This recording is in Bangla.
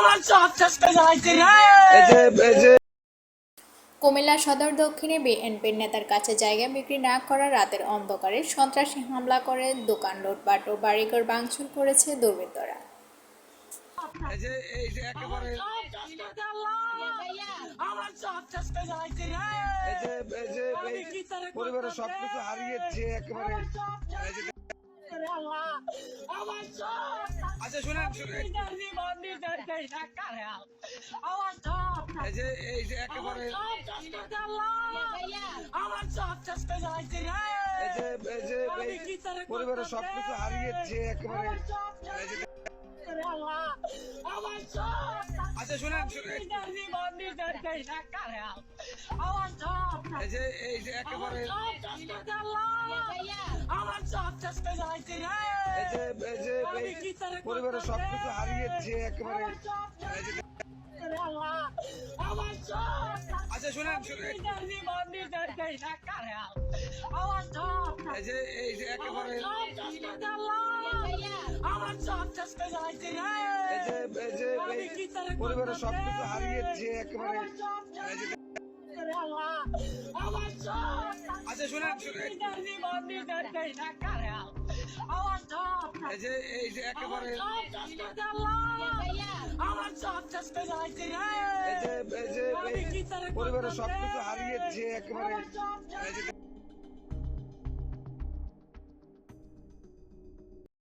আমার সব জ্বালাইছে রে। কুমিল্লা সদর দক্ষিণে বিএনপির নেতার কাছে জায়গা বিক্রি না করা রাতের অন্ধকারে সন্ত্রাসী হামলা করে দোকান লুটপাট ও বাড়িঘর ভাঙচুর করেছে দুর্বৃত্তরা। পরিবারের সবকিছু হারিয়েছে একেবারে। আমার এই যে এই যে একেবারে এই যে এই পরিবারের সবকিছু হারিয়েছে একেবারে আচ্ছা শুনেন। এই যে এই যে একেবারে আমার সব চেষ্টা এই যে এই যে এই পরিবারের সবকিছু একেবারে এই যে সব আচ্ছা শুনেন এই যে এই যে একেবারে পরিবারের সবকিছু একেবারে এই যে আমার আচ্ছা শুনেন শুনেন। এই যে এই যে একেবারে আমার সব চেষ্টা এই। যে এই যে পরিবারের সবকিছু হারিয়েছে একেবারে এই যে